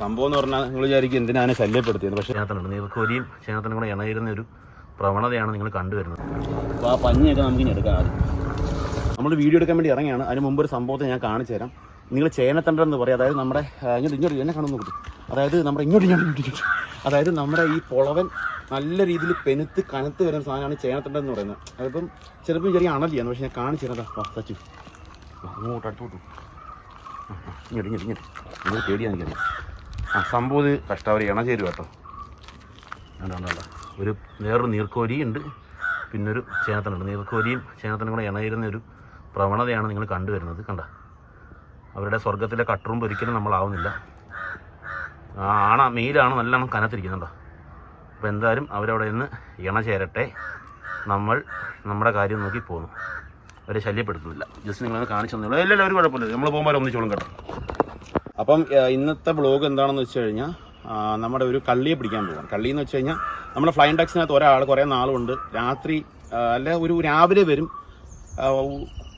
സംഭവം എന്ന് പറഞ്ഞാൽ നിങ്ങൾ വിചാരിക്കും എന്തിനാണ് ശല്യപ്പെടുത്തിയത്? പക്ഷേ ചേനത്തനുണ്ട് നീർക്കോലിയും ചേനത്തനും കൂടെ ഇണയിരുന്ന ഒരു പ്രവണതയാണ് നിങ്ങൾ കണ്ടുവരുന്നത്. അപ്പോൾ ആ പഞ്ഞിയൊക്കെ നമുക്ക് ഇനി എടുക്കാം ആദ്യം. നമ്മൾ വീഡിയോ എടുക്കാൻ വേണ്ടി ഇറങ്ങിയാണ് അതിന് മുമ്പ് ഒരു സംഭവത്തെ ഞാൻ കാണിച്ചു തരാം. നിങ്ങൾ ചേനത്തണ്ടൻ എന്ന് പറയും. അതായത് നമ്മുടെ ഇങ്ങോട്ട് ഇങ്ങോട്ട് എന്നെ കാണുന്നു കൂട്ടി അതായത് നമ്മുടെ ഇങ്ങോട്ട് ഇങ്ങോട്ട് ഇങ്ങോട്ട്. അതായത് നമ്മുടെ ഈ പൊളവൻ നല്ല രീതിയിൽ പെനുത്ത് കനത്ത് വരുന്ന സാധനമാണ് ചേനത്തണ്ടൻ എന്ന് പറയുന്നത്. അതിപ്പം ചിലപ്പോൾ ചെറിയ അണലിയാണ്. പക്ഷെ ഞാൻ കാണിച്ചു തരാം. സച്ചു അങ്ങോട്ട് അടുത്തോട്ടു. ആ, ആ, ഇങ്ങോട്ട് ഇങ്ങോട്ട് ഇങ്ങോട്ട്. നിങ്ങൾ പേടിയാണ് എനിക്കറിയാം ആ സംഭവം കഷ്ടാവരി ഇണ ചേരുക കേട്ടോ. വേണ്ട ഒരു വേറൊരു നീർക്കോലിയും ഉണ്ട് പിന്നൊരു ചേനത്തനുണ്ട് നീർക്കോലിയും ചേനത്തനും കൂടെ ഇണയിരുന്ന ഒരു പ്രവണതയാണ് നിങ്ങൾ കണ്ടുവരുന്നത്. കണ്ട? അവരുടെ സ്വർഗത്തിലെ കട്ടറുമ്പ് ഒരിക്കലും നമ്മളാവുന്നില്ല ആണ മെയിലാണ് നല്ലോണം കനത്തിരിക്കുന്നുണ്ടോ അപ്പോൾ എന്തായാലും അവരവിടെ നിന്ന് ഇണ ചേരട്ടെ. നമ്മൾ നമ്മുടെ കാര്യം നോക്കി പോകുന്നു അവരെ ശല്യപ്പെടുത്തുന്നില്ല. ജസ്റ്റ് നിങ്ങളൊന്ന് കാണിച്ചു തന്നുള്ളൂ എല്ലാവരും ഒരു കുഴപ്പമില്ല. നമ്മൾ പോകുമ്പോൾ ഒന്നിച്ചോളും കേട്ടോ. അപ്പം ഇന്നത്തെ ബ്ലോഗ് എന്താണെന്ന് വെച്ച് കഴിഞ്ഞാൽ നമ്മുടെ ഒരു കള്ളിയെ പിടിക്കാൻ പോകാം കള്ളി എന്ന് വെച്ച് കഴിഞ്ഞാൽ നമ്മുടെ ഫ്ലൈൻ ടാക്സിനകത്ത് ഒരാൾ കുറേ നാളുണ്ട്. രാത്രി അല്ല ഒരു രാവിലെ വരും.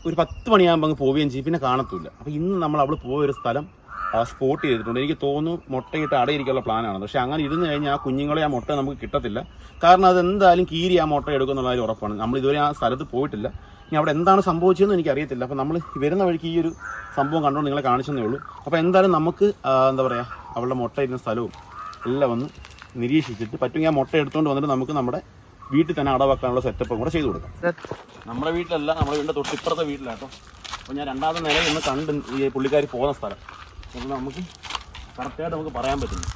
ഒരു പത്ത് മണിയാകുമ്പോൾ അങ്ങ് പോവുകയും ചെയ്യും. പിന്നെ കാണത്തില്ല. അപ്പോൾ ഇന്ന് നമ്മൾ അവൾ പോയ ഒരു സ്ഥലം സ്പോട്ട് ചെയ്തിട്ടുണ്ട്. എനിക്ക് തോന്നുന്നു മുട്ടയിട്ട് അടയിരിക്കാനുള്ള പ്ലാനാണ് പക്ഷെ അങ്ങനെ ഇരുന്ന് കഴിഞ്ഞാൽ ആ കുഞ്ഞുങ്ങളെ ആ മുട്ട നമുക്ക് കിട്ടത്തില്ല. കാരണം അത് എന്തായാലും കീരി ആ മുട്ട എടുക്കുന്നുള്ള ഉറപ്പാണ്. നമ്മൾ ഇതുവരെ ആ സ്ഥലത്ത് പോയിട്ടില്ല. ഇനി അവിടെ എന്താണ് സംഭവിച്ചതെന്ന് എനിക്ക് അറിയത്തില്ല അപ്പോൾ നമ്മൾ വരുന്ന വഴിക്ക് ഈ ഒരു സംഭവം കണ്ടുകൊണ്ട് നിങ്ങളെ കാണിച്ചെന്നേ ഉള്ളൂ. അപ്പോൾ എന്തായാലും നമുക്ക് എന്താ പറയുക അവളുടെ മുട്ട ഇരുന്ന സ്ഥലവും എല്ലാം വന്ന് നിരീക്ഷിച്ചിട്ട് പറ്റുമെങ്കിൽ ആ മുട്ട എടുത്തുകൊണ്ട് വന്നിട്ട് നമുക്ക് നമ്മുടെ വീട്ടിൽ തന്നെ അടവാക്കാനുള്ള സെറ്റപ്പും കൂടെ ചെയ്തു കൊടുക്കാം. നമ്മുടെ വീട്ടിലല്ല നമ്മുടെ വീടിന്റെ തൊട്ടിപ്പുറത്തെ വീട്ടിലാട്ടോ അപ്പോൾ ഞാൻ രണ്ടാമത്തെ നില ഇന്ന് കണ്ട് ഈ പുള്ളിക്കാരി പോകുന്ന സ്ഥലം. അപ്പോൾ നമുക്ക് കറക്റ്റായിട്ട് നമുക്ക് പറയാൻ പറ്റുന്നു.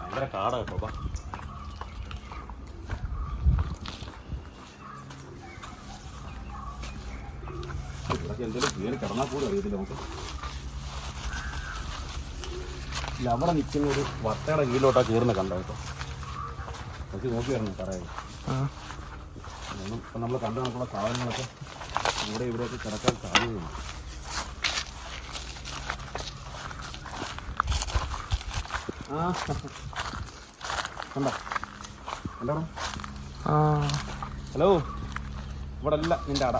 ഭയങ്കര കാടാ കേട്ടോ എന്തെങ്കിലും കയറി കിടന്നാൽ പോലും അറിയത്തില്ല നമുക്ക്. ഇല്ല അവിടെ നിൽക്കുന്ന ഒരു വട്ടയുടെ കീഴിലോട്ടാ കീറുന്ന കണ്ടോ കേട്ടോ നോക്കി നോക്കി വരണം പറയാം ഒന്നും ഇപ്പം നമ്മൾ കണ്ടു നമുക്കുള്ള സാധനങ്ങളൊക്കെ ഇവിടെ ഇവിടെയൊക്കെ കിടക്കാൻ സാധ്യതയുണ്ട്. ആ കണ്ടോ? കണ്ടോ ഹലോ ഇവിടെ അല്ല നിന്റെ അട.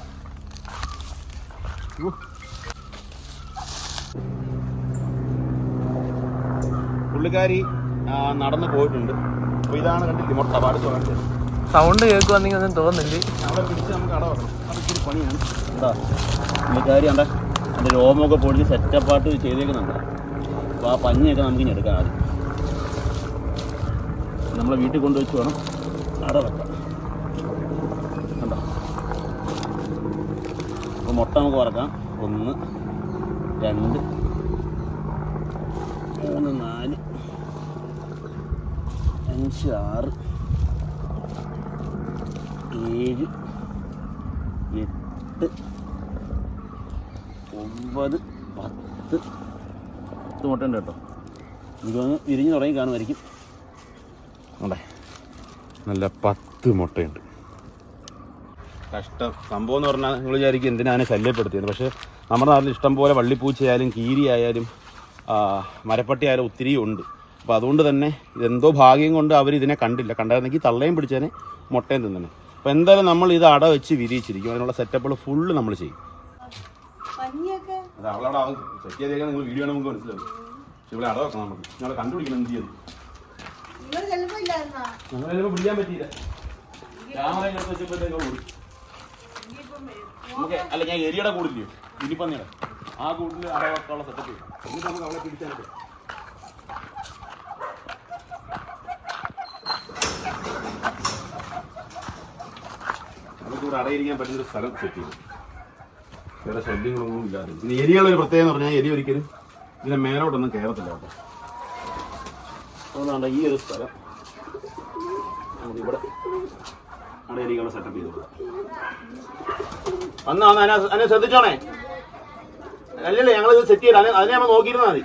പുള്ളിക്കാരി നടന്നു പോയിട്ടുണ്ട്. അപ്പോൾ ഇതാണ് കണ്ടില്ലേ മുട്ട പാട് കാണിച്ചത് സൗണ്ട് കേൾക്കുവാണെങ്കിൽ ഒന്നും തോന്നില്ല. അവിടെ പിടിച്ച് നമുക്ക് അട വെക്കണം അത് ഇച്ചിരി പണിയാണ്. എന്താ പുള്ളിക്കാരി എന്താ അതിന്റെ രോമമൊക്കെ പൊടിച്ച് സെറ്റപ്പായിട്ട് ചെയ്തേക്കുന്നുണ്ട്. അപ്പോൾ ആ പഞ്ഞിയൊക്കെ നമുക്ക് ഇനി എടുക്കാം ആദ്യം. നമ്മളെ വീട്ടിൽ കൊണ്ടുവച്ച് വേണം അട വെക്കാം കണ്ടോ അപ്പോൾ മുട്ട നമുക്ക് വറക്കാം ഒന്ന് രണ്ട് മൂന്ന് നാല് അഞ്ച് ആറ് ഏഴ് എട്ട് ഒമ്പത് പത്ത്. പത്ത് മുട്ടയുണ്ട് കേട്ടോ. എനിക്കൊന്ന് വിരിഞ്ഞ് തുടങ്ങി കാണുമായിരിക്കും. അതെ. നല്ല പത്ത് മുട്ടയുണ്ട്. കഷ്ടം സംഭവം എന്ന് പറഞ്ഞാൽ നിങ്ങൾ വിചാരിക്കും എന്തിനാണ് ശല്യപ്പെടുത്തിയത്. പക്ഷേ നമ്മുടെ നാട്ടിൽ ഇഷ്ടം പോലെ വള്ളിപ്പൂച്ചയായാലും കീരി ആയാലും മരപ്പട്ടി ആയാലും ഒത്തിരി ഉണ്ട്. അപ്പോൾ അതുകൊണ്ട് തന്നെ ഇതെന്തോ ഭാഗ്യം കൊണ്ട് അവർ ഇതിനെ കണ്ടില്ല. കണ്ടായിരുന്നെങ്കിൽ തള്ളയും പിടിച്ചേനെ മുട്ടയും തിന്നനെ അപ്പോൾ എന്തായാലും നമ്മൾ ഇത് അട വെച്ച് വിരിയിച്ചിരിക്കും. അതിനുള്ള സെറ്റപ്പുകൾ ഫുള്ള് നമ്മൾ ചെയ്യും. അത് അവളവിടെ സെറ്റ് ചെയ്തേക്കാൻ നിങ്ങൾ വീഡിയോ നമുക്ക് മനസ്സിലാവും. പക്ഷെ ഇവിടെ അട വെക്കണം നമുക്ക്. ഞങ്ങളെ കണ്ടുപിടിക്കണം എന്ത് ഞങ്ങളെ ചിലപ്പോൾ പിടിക്കാൻ പറ്റിയില്ല. ക്യാമറ എടുത്ത് വെച്ചപ്പോഴത്തേക്കും അല്ല ഞാൻ എരിയുടെ കൂടില്ലയോ ഇനിപ്പന്നിയുടെ ആ കൂട്ടിൽ അട സെറ്റപ്പ് ചെയ്യും. എന്നിട്ട് നമുക്ക് അവളെ പിടിച്ചാൽ നമുക്ക് ഇവിടെ അടയിരിക്കാൻ പറ്റുന്ന ഒരു സ്ഥലം സെറ്റ് ചെയ്യും വേറെ ശല്യങ്ങളൊന്നും ഇല്ലാതെ. ഇനി എരിയുള്ള ഒരു എന്ന് പറഞ്ഞാൽ എരി ഒരിക്കലും ഇതിന്റെ മേലോട്ടൊന്നും കയറത്തില്ല കേട്ടോ. അതുകൊണ്ടാണ് ഈ ഒരു സ്ഥലം. അവിടെ എരികളുടെ സെറ്റപ്പ് ചെയ്ത് കൊടുക്കാം അതിനെ ശ്രദ്ധിച്ചോണേ. അല്ലല്ലേ ഞങ്ങൾ ഇത് സെറ്റ് ചെയ്ത് അതിനെ നമ്മൾ നോക്കിയിരുന്നാൽ മതി.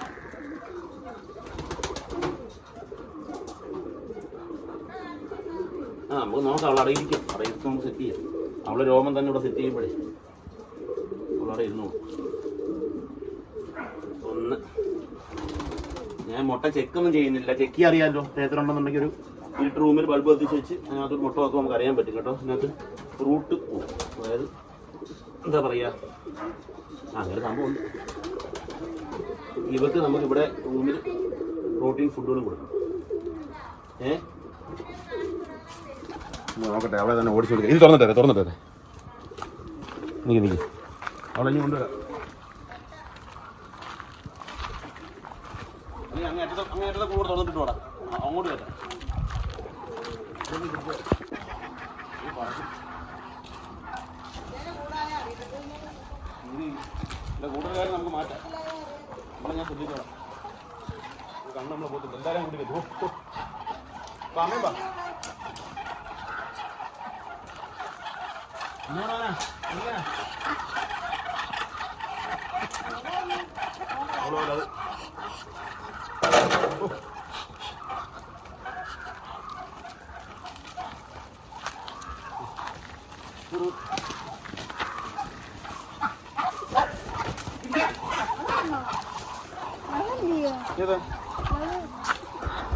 ആ നമുക്ക് നോക്കാം അവൾ അടയിരിക്കും അടയിരിക്കും നമുക്ക് സെറ്റ് ചെയ്യാം. അവളെ രോമം തന്നെ ഇവിടെ സെറ്റ് ചെയ്യുമ്പോഴേ. അവളവിടെ ഇരുന്നു ഒന്ന്. ഞാൻ മുട്ട ചെക്കൊന്നും ചെയ്യുന്നില്ല. ചെക്കി അറിയാമല്ലോ. ഉണ്ടെന്നുണ്ടെങ്കിൽ ഒരു ഇരുട്ട് റൂമിൽ ബൾബ് കത്തിച്ച് വെച്ച് അതിനകത്ത് മുട്ട വെക്കുമ്പോൾ നമുക്ക് അറിയാൻ പറ്റും കേട്ടോ. അതിനകത്ത് റൂട്ട് പോകും അതായത് എന്താ പറയുക അങ്ങനെ സംഭവമുണ്ട്. ഇവർക്ക് നമുക്ക് ഇവിടെ റൂമിൽ പ്രോട്ടീൻ ഫുഡുകളും കൊടുക്കും. ഏ? നോക്കട്ടെ അവളെ തന്നെ ഓടിച്ചു കൊടുക്കുക ഇത് തുറന്നിട്ടേ തുറന്നിട്ടേ നീ നിക്ക് അവളെ ഇനി കൊണ്ടുവരാം. നീ അങ്ങേ അറ്റത്തെ അങ്ങേ അറ്റത്തെ കൂടെ തുറന്നിട്ട് അങ്ങോട്ട് വരാം കൂടുതൽ നമുക്ക് മാറ്റാം നമ്മളെ ഞാൻ ശ്രദ്ധിച്ചോളാം കണ്ണ് നമ്മൾ പോത്തില്ല എല്ലാവരും കൂടി വരും ഓ, ഓ. വാ, അമ്മേ ഇങ്ങനെ. അവൾ അത്.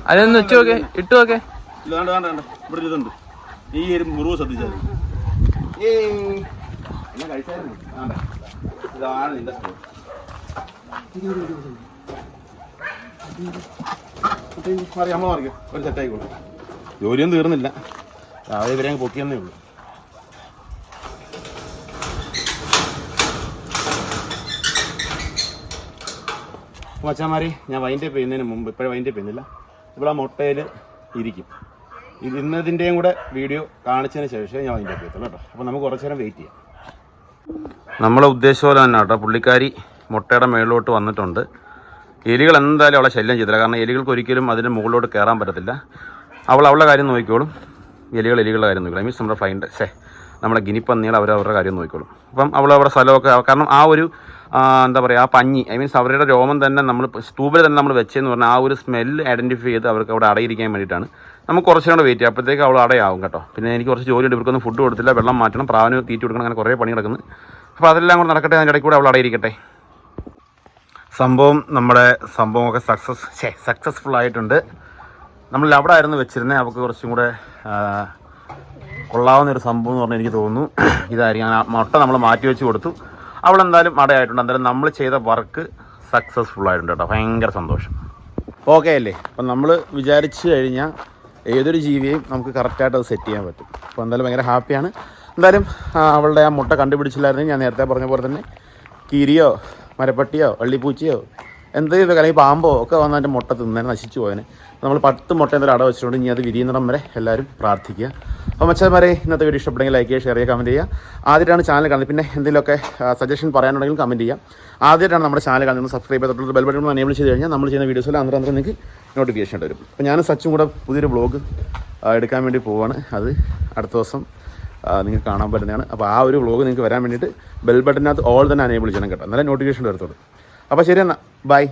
അതൊന്ന് വെച്ച് നോക്കെ ഇട്ട് നോക്കെ. വേണ്ട, വേണ്ട, വേണ്ട. ഇവിടെ ഒരു ഇതുണ്ട്. ഈ ഒരു മുറിവ് ശ്രദ്ധിച്ചാൽ. ഇതാണ് നിന്റെ സ്റ്റോർ. മാറി അമ്മ മാറിക്കോ. ഒരു സെറ്റായിക്കോളൂ ജോലിയൊന്നും തീർന്നില്ല. രാവിലെ ഇവരെ അങ്ങ് പൊക്കിയെന്നേ ഉള്ളൂ. മച്ചാമാരി ഞാൻ വൈൻഡപ്പ് ചെയ്യുന്നതിന് മുമ്പ് ഇപ്പോഴും വൈൻഡപ്പ് ചെയ്യുന്നില്ല. ഇപ്പോൾ ആ മുട്ടയിൽ ഇരിക്കും. ഇത് ഇന്നതിന്റെയും കൂടെ വീഡിയോ കാണിച്ചതിന് ശേഷം ഞാൻ വൈൻഡപ്പ് ചെയ്യത്തുള്ളൂ കേട്ടോ. അപ്പോൾ നമുക്ക് കുറച്ച് നേരം വെയിറ്റ് ചെയ്യാം. നമ്മളെ ഉദ്ദേശം പോലെ തന്നെ കേട്ടോ. പുള്ളിക്കാരി മുട്ടയുടെ മേളിലോട്ട് വന്നിട്ടുണ്ട്. എലികൾ എന്തായാലും അവളെ ശല്യം ചെയ്തില്ല. കാരണം എലികൾക്ക് ഒരിക്കലും അതിന്റെ മുകളിലോട്ട് കയറാൻ പറ്റത്തില്ല. അവൾ അവളുടെ കാര്യം നോക്കിക്കോളും. എലികൾ എലികളുടെ കാര്യം നോക്കിക്കോളും. മീൻസ് നമ്മുടെ ഫൈൻഡ് ഷേ നമ്മളെ ഗിനിപ്പന്നികൾ അവരുടെ കാര്യം നോക്കിക്കോളും. അപ്പം അവൾ അവരുടെ സ്ഥലമൊക്കെ കാരണം ആ ഒരു എന്താ പറയുക ആ പഞ്ഞി ഐ മീൻസ് അവരുടെ രോമം തന്നെ നമ്മൾ സ്റ്റൂബിൽ തന്നെ നമ്മൾ വെച്ചെന്ന് പറഞ്ഞാൽ ആ ഒരു സ്മെല്ല് ഐഡന്റിഫൈ ചെയ്ത് അവർക്ക് അവിടെ അടയിരിക്കാൻ വേണ്ടിയിട്ടാണ്. നമുക്ക് കുറച്ചും കൂടെ വെയിറ്റ് ചെയ്യാം. അപ്പോഴത്തേക്ക് അവൾ അടയാവും കേട്ടോ. പിന്നെ എനിക്ക് കുറച്ച് ജോലിയുണ്ട്. ഇവർക്കൊന്നും ഫുഡ് കൊടുത്തില്ല. വെള്ളം മാറ്റണം. പ്രാവിന് തീറ്റി കൊടുക്കണം. അങ്ങനെ കുറേ പണി കിടക്കുന്നു അപ്പോൾ അതെല്ലാം കൂടെ നടക്കട്ടെ. അതിന്റെ ഇടയ്ക്ക് കൂടെ അവൾ അടയിരിക്കട്ടെ. സംഭവം നമ്മുടെ സംഭവമൊക്കെ സക്സസ് ഛേ സക്സസ്ഫുൾ ആയിട്ടുണ്ട്. നമ്മൾ അവിടെ ആയിരുന്നു വെച്ചിരുന്നത് അവൾക്ക് കുറച്ചും കൂടെ കൊള്ളാവുന്ന ഒരു സംഭവം എന്ന് പറഞ്ഞാൽ എനിക്ക് തോന്നുന്നു. ഇതായിരിക്കും. മുട്ട നമ്മൾ മാറ്റി വെച്ച് കൊടുത്തു. അവൾ എന്തായാലും അടയായിട്ടുണ്ട്. എന്തായാലും നമ്മൾ ചെയ്ത വർക്ക് സക്സസ്ഫുൾ ആയിട്ടുണ്ട് കേട്ടോ. ഭയങ്കര സന്തോഷം. ഓക്കെ അല്ലേ? അപ്പം നമ്മൾ വിചാരിച്ചു കഴിഞ്ഞാൽ ഏതൊരു ജീവിയെയും നമുക്ക് കറക്റ്റായിട്ട് അത് സെറ്റ് ചെയ്യാൻ പറ്റും. അപ്പോൾ എന്തായാലും ഭയങ്കര ഹാപ്പിയാണ് എന്തായാലും അവളുടെ ആ മുട്ട കണ്ടുപിടിച്ചില്ലായിരുന്നെങ്കിൽ ഞാൻ നേരത്തെ പറഞ്ഞ പോലെ തന്നെ കീരിയോ മരപ്പട്ടിയോ വള്ളിപ്പൂച്ചയോ എന്ത് ചെയ്തു? അല്ലെങ്കിൽ പാമ്പോ ഒക്കെ വന്ന് അതിന്റെ മുട്ട തിന്നേനെ നശിച്ചു പോയനെ. നമ്മൾ പത്ത് മുട്ട എന്തൊരു അട വെച്ചിട്ടുണ്ട്. ഇനി അത് വിരിയുന്നിടം വരെ എല്ലാവരും പ്രാർത്ഥിക്കുക. അപ്പോൾ മച്ചാന്മാരെ ഇന്നത്തെ വീഡിയോ ഇഷ്ടപ്പെടുമെങ്കിൽ ലൈക്ക് ചെയ്യുക ഷെയർ ചെയ്യുക കമന്റ് ചെയ്യുക. ആദ്യമായിട്ടാണ് ചാനൽ കാണുന്നത്. പിന്നെ എന്തെങ്കിലുമൊക്കെ സജഷൻ പറയാനുണ്ടെങ്കിൽ കമന്റ് ചെയ്യുക. ആദ്യമായിട്ടാണ് നമ്മുടെ ചാനൽ കാണുന്നത്. സബ്സ്ക്രൈബ് ചെയ്തിട്ടുള്ള ബെൽ ബട്ടൺ എനേബിൾ ചെയ്ത് കഴിഞ്ഞാൽ നമ്മൾ ചെയ്യുന്ന വീഡിയോസിൽ അന്നേരം അന്നേരം നിങ്ങൾക്ക് നോട്ടിഫിക്കേഷൻ വരും. അപ്പോൾ ഞാൻ സച്ചും കൂടെ പുതിയൊരു ബ്ലോഗ് എടുക്കാൻ വേണ്ടി പോവാണ്. അത് അടുത്ത ദിവസം നിങ്ങൾക്ക് കാണാൻ പറ്റുന്നതാണ്. അപ്പോൾ ആ ഒരു ബ്ലോഗ് നിങ്ങൾക്ക് വരാൻ വേണ്ടിയിട്ട് ബെൽ ബട്ടനകത്ത് ഓൾ തന്നെ അനേബിൾ ചെയ്യണം കേട്ടോ. എന്നാലേ നോട്ടിഫിക്കേഷൻ വരത്തുള്ളൂ. അപ്പോൾ ശരി എന്നാൽ Bye.